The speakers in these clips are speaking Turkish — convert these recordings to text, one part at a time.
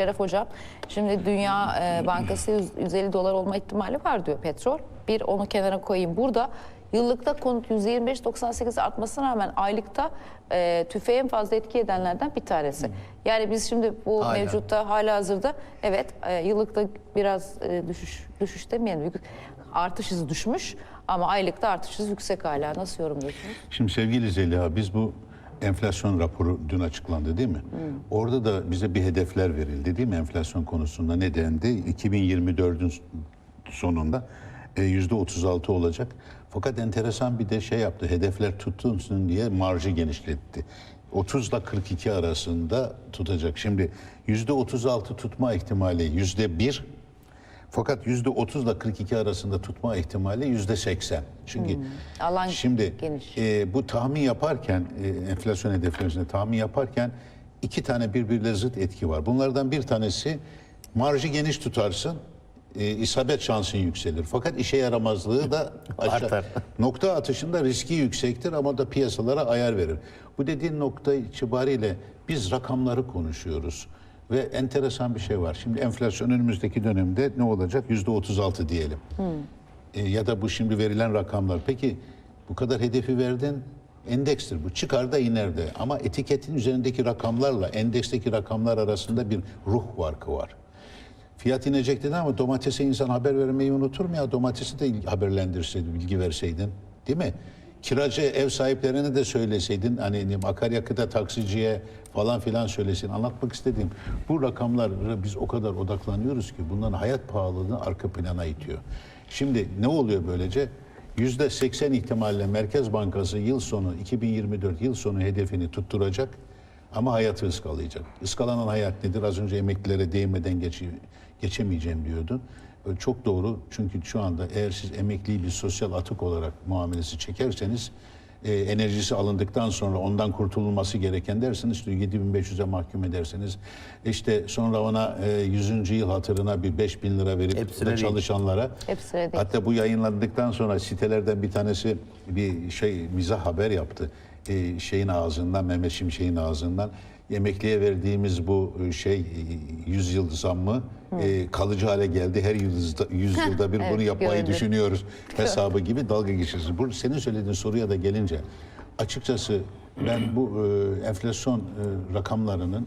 Şeref Hocam, şimdi Dünya e, Bankası 100 150 dolar olma ihtimali var diyor petrol. Bir onu kenara koyayım. Burada yıllıkta konut 125.98 artmasına rağmen aylıkta e, tüfeği en fazla etki edenlerden bir tanesi. Yani biz şimdi bu Hala. mevcutta hala hazırda evet e, yıllıkta biraz e, düşüş düşüş demeyelim artış hızı düşmüş ama aylıkta artış hızı yüksek hala. Nasıl yorumluyorsunuz? Şimdi sevgili Zeliha biz bu enflasyon raporu dün açıklandı değil mi? Orada da bize bir hedefler verildi değil mi enflasyon konusunda ne dendi? 2024'ün sonunda e, yüzde 36 olacak. Fakat enteresan bir de şey yaptı. Hedefler tutulsun diye marjı genişletti. 30 ile 42 arasında tutacak. Şimdi yüzde 36 tutma ihtimali yüzde 1 fakat yüzde 30 ile 42 arasında tutma ihtimali yüzde 80. Çünkü Alan şimdi geniş. e, bu tahmin yaparken e, enflasyon hedeflerinde tahmin yaparken iki tane birbiriyle zıt etki var. Bunlardan bir tanesi marjı geniş tutarsın e, isabet şansın yükselir. Fakat işe yaramazlığı da aşağı. Artar. nokta atışında riski yüksektir ama da piyasalara ayar verir. Bu dediğin nokta itibariyle biz rakamları konuşuyoruz. Ve enteresan bir şey var. Şimdi enflasyon önümüzdeki dönemde ne olacak? Yüzde 36 diyelim. E, ya da bu şimdi verilen rakamlar. Peki bu kadar hedefi verdin endekstir bu. Çıkar da iner de. Ama etiketin üzerindeki rakamlarla endeksteki rakamlar arasında bir ruh farkı var. Fiyat inecek dedi ama domatese insan haber vermeyi unutur mu ya? Domatesi de haberlendirseydin, bilgi verseydin. Değil mi? Kiracı ev sahiplerine de söyleseydin hani akaryakıta taksiciye falan filan söylesin. Anlatmak istediğim bu rakamlara biz o kadar odaklanıyoruz ki bunların hayat pahalılığını arka plana itiyor. Şimdi ne oluyor böylece? Yüzde 80 ihtimalle Merkez Bankası yıl sonu 2024 yıl sonu hedefini tutturacak. Ama hayatı ıskalayacak. Iskalanan hayat nedir? Az önce emeklilere değinmeden geç, geçemeyeceğim diyordun. Çok doğru. Çünkü şu anda eğer siz emekliyi bir sosyal atık olarak muamelesi çekerseniz e, enerjisi alındıktan sonra ondan kurtululması gereken derseniz işte 7500'e mahkum ederseniz işte sonra ona e, 100. yıl hatırına bir 5000 lira verip Hepsine da değil. çalışanlara Hepsine değil. Hatta bu yayınlandıktan sonra sitelerden bir tanesi bir şey mizah haber yaptı. Ee, şeyin ağzından Mehmet Şimşek'in ağzından emekliye verdiğimiz bu e, şey e, 100 yıl zammı e, kalıcı hale geldi. Her yılda 100 yılda bir bunu Evet, yapmayı gördüm. düşünüyoruz hesabı gibi dalga geçiyoruz. Bu senin söylediğin soruya da gelince açıkçası ben bu e, enflasyon e, rakamlarının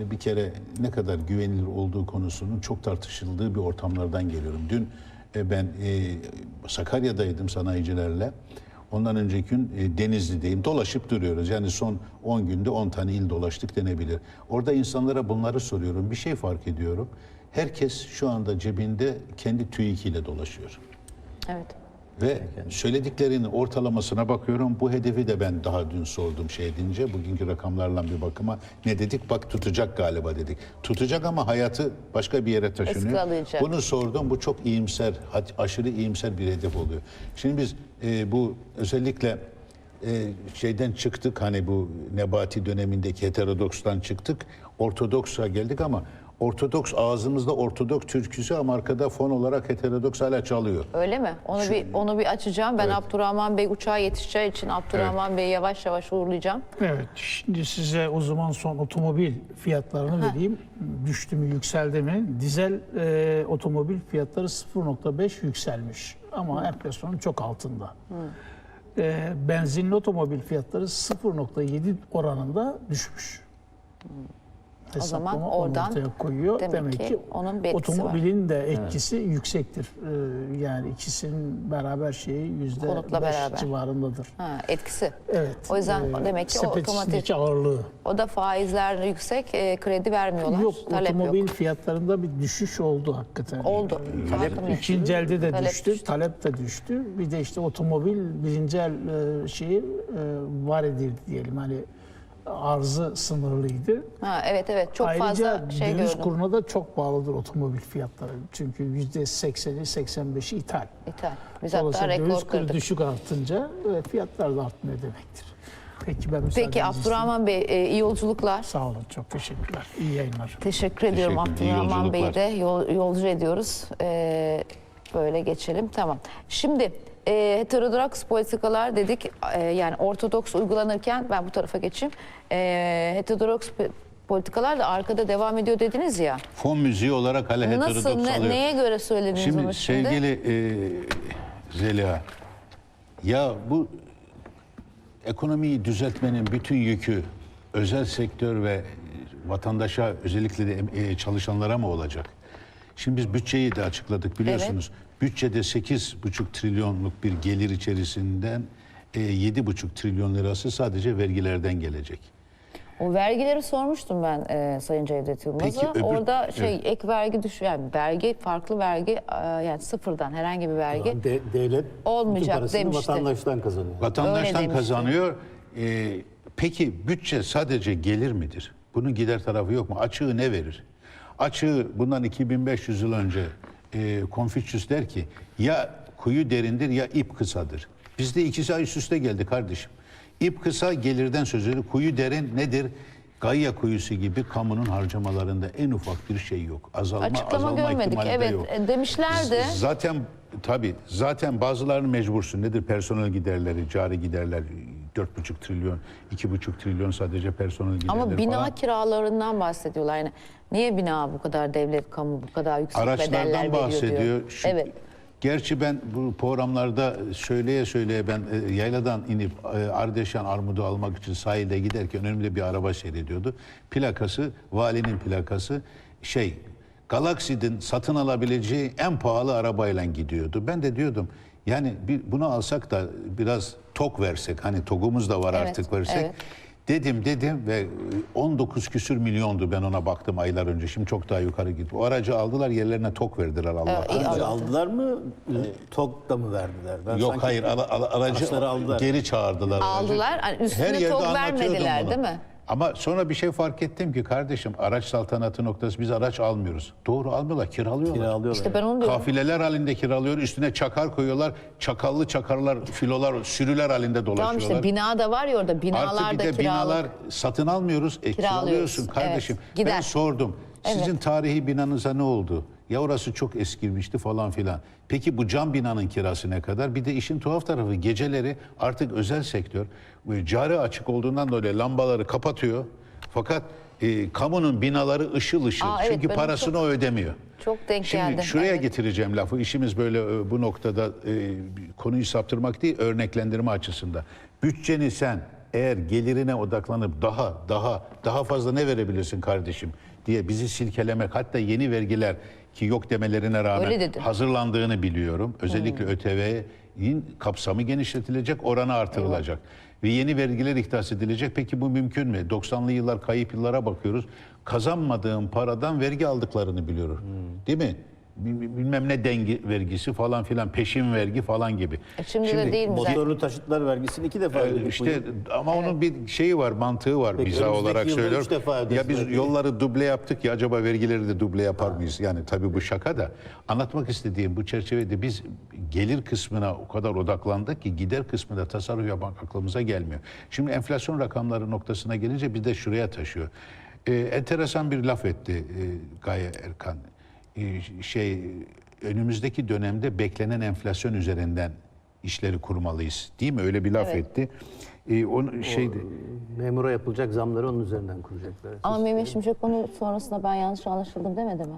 e, bir kere ne kadar güvenilir olduğu konusunun çok tartışıldığı bir ortamlardan geliyorum. Dün e, ben e, Sakarya'daydım sanayicilerle. Ondan önceki gün e, Denizli'deyim. Dolaşıp duruyoruz. Yani son 10 günde 10 tane il dolaştık denebilir. Orada insanlara bunları soruyorum. Bir şey fark ediyorum. Herkes şu anda cebinde kendi TÜİK'iyle dolaşıyor. Evet. Ve söylediklerinin ortalamasına bakıyorum. Bu hedefi de ben daha dün sordum şey deyince. Bugünkü rakamlarla bir bakıma ne dedik? Bak tutacak galiba dedik. Tutacak ama hayatı başka bir yere taşınıyor. Iskalayacak. Bunu sordum. Bu çok iyimser, aşırı iyimser bir hedef oluyor. Şimdi biz e, bu özellikle e, şeyden çıktık hani bu Nebati dönemindeki heterodokstan çıktık. Ortodoksa geldik ama Ortodoks ağzımızda Ortodoks türküsü ama arkada fon olarak heterodoks hala çalıyor. Öyle mi? Onu bir onu bir açacağım. Ben Abdurrahman Bey uçağa yetişeceği için Abdurrahman Bey'i yavaş yavaş uğurlayacağım. Evet, şimdi size o zaman son otomobil fiyatlarını vereyim. Düştü mü, yükseldi mi? Dizel e, otomobil fiyatları 0.5 yükselmiş ama enflasyonun çok altında. E, benzinli otomobil fiyatları 0.7 oranında düşmüş. O zaman oradan ortaya koyuyor. demek ki onun bir etkisi var. otomobilin de etkisi yüksektir. E, yani ikisinin beraber şeyi yüzde Konutla beraber. civarındadır. Ha, etkisi. Evet. O yüzden e, demek ki o sepet otomatik ağırlığı. o da faizler yüksek, e, kredi vermiyorlar. Yok talep otomobil yok. fiyatlarında bir düşüş oldu hakikaten. Oldu. Talep, Farklı mı? ikinci elde de Talep düştü, düştü. talep de düştü. Bir de işte otomobil birinci el e, şeyi e, var edildi diyelim. Hani arzı sınırlıydı. Ha, evet evet çok Ayrıca fazla şey döviz gördüm. kuruna da çok bağlıdır otomobil fiyatları. Çünkü yüzde 80'i 85'i ithal. İthal. Biz hatta rekor döviz kuru kırdık. düşük artınca e, fiyatlar da artmıyor demektir. Peki ben Peki Abdurrahman Bey e, iyi yolculuklar. Sağ olun çok teşekkürler. İyi yayınlar. Teşekkür ediyorum Teşekkür, Abdurrahman Bey'i de yol, yolcu ediyoruz. Ee, böyle geçelim tamam. Şimdi e, heterodoks politikalar dedik e, yani ortodoks uygulanırken ben bu tarafa geçeyim. E, heterodoks politikalar da arkada devam ediyor dediniz ya. Fon müziği olarak hala Nasıl, heterodoks ne- alıyor. neye göre söylediniz Şimdi onu şimdi? sevgili e, Zeliha, ya bu ekonomiyi düzeltmenin bütün yükü özel sektör ve vatandaşa özellikle de e, çalışanlara mı olacak? Şimdi biz bütçeyi de açıkladık biliyorsunuz. Bütçede 8,5 trilyonluk bir gelir içerisinden e, 7,5 trilyon lirası sadece vergilerden gelecek. O vergileri sormuştum ben e, Sayın Cevdet Yılmaz'a. Peki, öbür- Orada şey ek vergi düşüyor. Yani vergi farklı vergi e, yani sıfırdan herhangi bir vergi. De- devlet Olmayacak bütün parasını demişti. vatandaştan kazanıyor. Öyle Vatandaştan demişti. kazanıyor. Ee, peki bütçe sadece gelir midir? Bunun gider tarafı yok mu? Açığı ne verir? Açığı bundan 2500 yıl önce e, Konfüçyüs der ki ya kuyu derindir ya ip kısadır. Bizde ikisi üst üste geldi kardeşim. İp kısa gelirden söz ediyor. Kuyu derin nedir? Gayya kuyusu gibi kamunun harcamalarında en ufak bir şey yok. Azalma, Açıklama azalma görmedik. Evet yok. e, demişlerdi. Z- Zaten tabii zaten bazılarını mecbursun. Nedir personel giderleri, cari giderler 4,5 trilyon, 2,5 trilyon sadece personel giderleri Ama bina falan. kiralarından bahsediyorlar. Yani niye bina bu kadar devlet kamu bu kadar yüksek bedeller Araçlardan veriyor bahsediyor. diyor. Şu- evet. Gerçi ben bu programlarda söyleye söyleye ben e, yayladan inip e, Ardeşen armudu almak için sahilde giderken önümde bir araba seyrediyordu. Plakası, valinin plakası şey Galaxy'nin satın alabileceği en pahalı arabayla gidiyordu. Ben de diyordum yani bir, bunu alsak da biraz tok versek hani togumuz da var Evet, artık versek. evet. Dedim dedim ve e, 19 küsür milyondu ben ona baktım aylar önce. Şimdi çok daha yukarı gitti. O aracı aldılar yerlerine tok verdiler Allah. iyi Önce aldı. aldılar mı? TOK da mı verdiler? Ben Yok hayır ala- ala- aracı geri çağırdılar. aracı. Aldılar. Hani üstüne Her tok vermediler bunu. değil mi? Ama sonra bir şey fark ettim ki kardeşim araç saltanatı noktası biz araç almıyoruz. Doğru almıyorlar kiralıyorlar. kiralıyorlar. İşte ben onu diyorum. Kafileler halinde kiralıyor üstüne çakar koyuyorlar. Çakallı çakarlar filolar sürüler halinde dolaşıyorlar. Tamam işte bina da var ya orada Artı binalar bir da de binalar satın almıyoruz. E, kiralıyorsun kardeşim. evet. Gider. Ben sordum. Sizin tarihi binanıza ne oldu? Ya orası çok eskimişti falan filan. Peki bu cam binanın kirası ne kadar? Bir de işin tuhaf tarafı geceleri artık özel sektör cari açık olduğundan dolayı lambaları kapatıyor. Fakat e, kamunun binaları ışıl ışıl. Aa, evet, Çünkü ben parasını o ödemiyor. Çok denk Şimdi geldi. şuraya Evet. getireceğim lafı. İşimiz böyle e, bu noktada e, konuyu saptırmak değil, örneklendirme açısında. Bütçeni sen eğer gelirine odaklanıp daha daha daha fazla ne verebilirsin kardeşim diye bizi silkelemek hatta yeni vergiler ki yok demelerine rağmen hazırlandığını biliyorum. Özellikle ÖTV'nin kapsamı genişletilecek, oranı artırılacak. Ve yeni vergiler ihdas edilecek. Peki bu mümkün mü? 90'lı yıllar kayıp yıllara bakıyoruz. Kazanmadığım paradan vergi aldıklarını biliyoruz. Değil mi? Bil- Bilmem ne dengi vergisi falan filan, peşin vergi falan gibi. E şimdi, de değil mi? Motorlu taşıtlar vergisini iki defa ödedik. bu İşte ama onun bir şeyi var, mantığı var Peki, bize olarak söylüyorum. defa Ya biz belki. yolları duble yaptık ya acaba vergileri de duble yapar mıyız? Yani tabii bu şaka da anlatmak istediğim bu çerçevede biz gelir kısmına o kadar odaklandık ki gider kısmında tasarruf yapmak aklımıza gelmiyor. Şimdi enflasyon rakamları noktasına gelince bir de şuraya taşıyor. Ee, enteresan bir laf etti e, Gaye Erkan. Ee, şey önümüzdeki dönemde beklenen enflasyon üzerinden işleri kurmalıyız. Değil mi? Öyle bir laf Evet. etti. Ee, onu şeydi. Memura yapılacak zamları onun üzerinden kuracaklar. Ama Mehmet Şimşek onu sonrasında ben yanlış anlaşıldım demedi mi?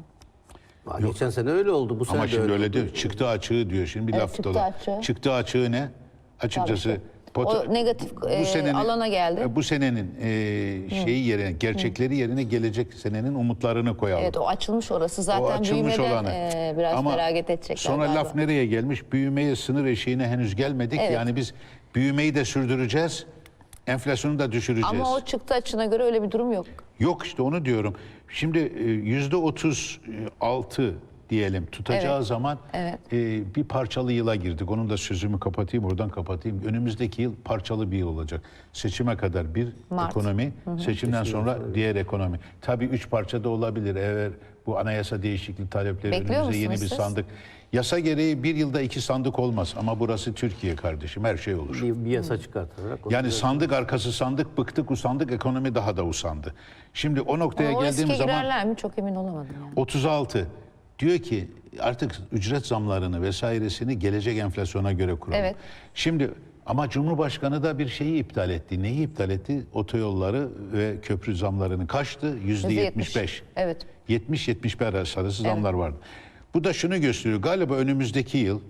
Ha, Geçen sene öyle oldu. Bu sene Ama şimdi öyle. öyle diyor. Çıktı açığı diyor. Şimdi bir Evet, laf çıktı dolan- açığı. Çıktı açığı ne? Açıkçası Tabii. Pota- O negatif, e, alana geldi. e, Bu senenin e, şeyi yerine, gerçekleri yerine gelecek senenin umutlarını koyalım. Evet o açılmış orası O zaten açılmış büyümeden olanı. e, biraz Ama feragat edecekler Sonra galiba. laf nereye gelmiş? Büyümeye sınır eşiğine henüz gelmedik. Evet. Yani biz büyümeyi de sürdüreceğiz. Enflasyonu da düşüreceğiz. Ama o çıktı açına göre öyle bir durum yok. Yok işte onu diyorum. Şimdi e, yüzde otuz altı diyelim tutacağı Evet. zaman Evet. e, bir parçalı yıla girdik. Onun da sözümü kapatayım oradan kapatayım. Önümüzdeki yıl parçalı bir yıl olacak. Seçime kadar bir Mart. ekonomi, seçimden sonra diğer ekonomi. Tabii üç parçada olabilir. Eğer bu anayasa değişikliği talepleri Bekliyor önümüze yeni bir siz? sandık. Yasa gereği bir yılda iki sandık olmaz ama burası Türkiye kardeşim her şey olur. bir, bir yasa çıkartarak. Yani sandık arkası sandık bıktık usandık ekonomi daha da usandı. Şimdi o noktaya Ama geldiğim zaman girerler mi çok emin olamadım yani. 36 diyor ki artık ücret zamlarını vesairesini gelecek enflasyona göre kuralım. Evet. Şimdi Ama Cumhurbaşkanı da bir şeyi iptal etti. Neyi iptal etti? Otoyolları ve köprü zamlarını kaçtı? Yüzde yetmiş beş. Evet. 70-75 arası zamlar vardı. Bu da şunu gösteriyor. Galiba önümüzdeki yıl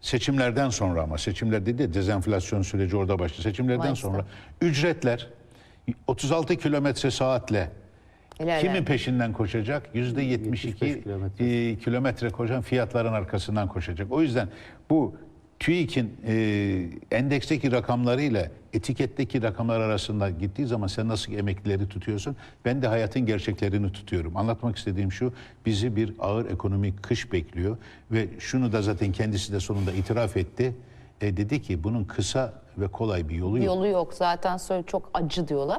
seçimlerden sonra ama seçimler dedi ya, dezenflasyon süreci orada başladı. Seçimlerden Mayıs'ta. sonra ücretler 36 kilometre saatle İlerler. kimin peşinden koşacak? Yüzde 72 75 kilometre. e, kilometre koşan fiyatların arkasından koşacak. O yüzden bu TÜİK'in e, endeksteki rakamlarıyla etiketteki rakamlar arasında gittiği zaman sen nasıl emeklileri tutuyorsun? Ben de hayatın gerçeklerini tutuyorum. Anlatmak istediğim şu, bizi bir ağır ekonomik kış bekliyor ve şunu da zaten kendisi de sonunda itiraf etti. E, dedi ki bunun kısa ve kolay bir yolu yok. Yolu yok zaten söyle çok acı diyorlar.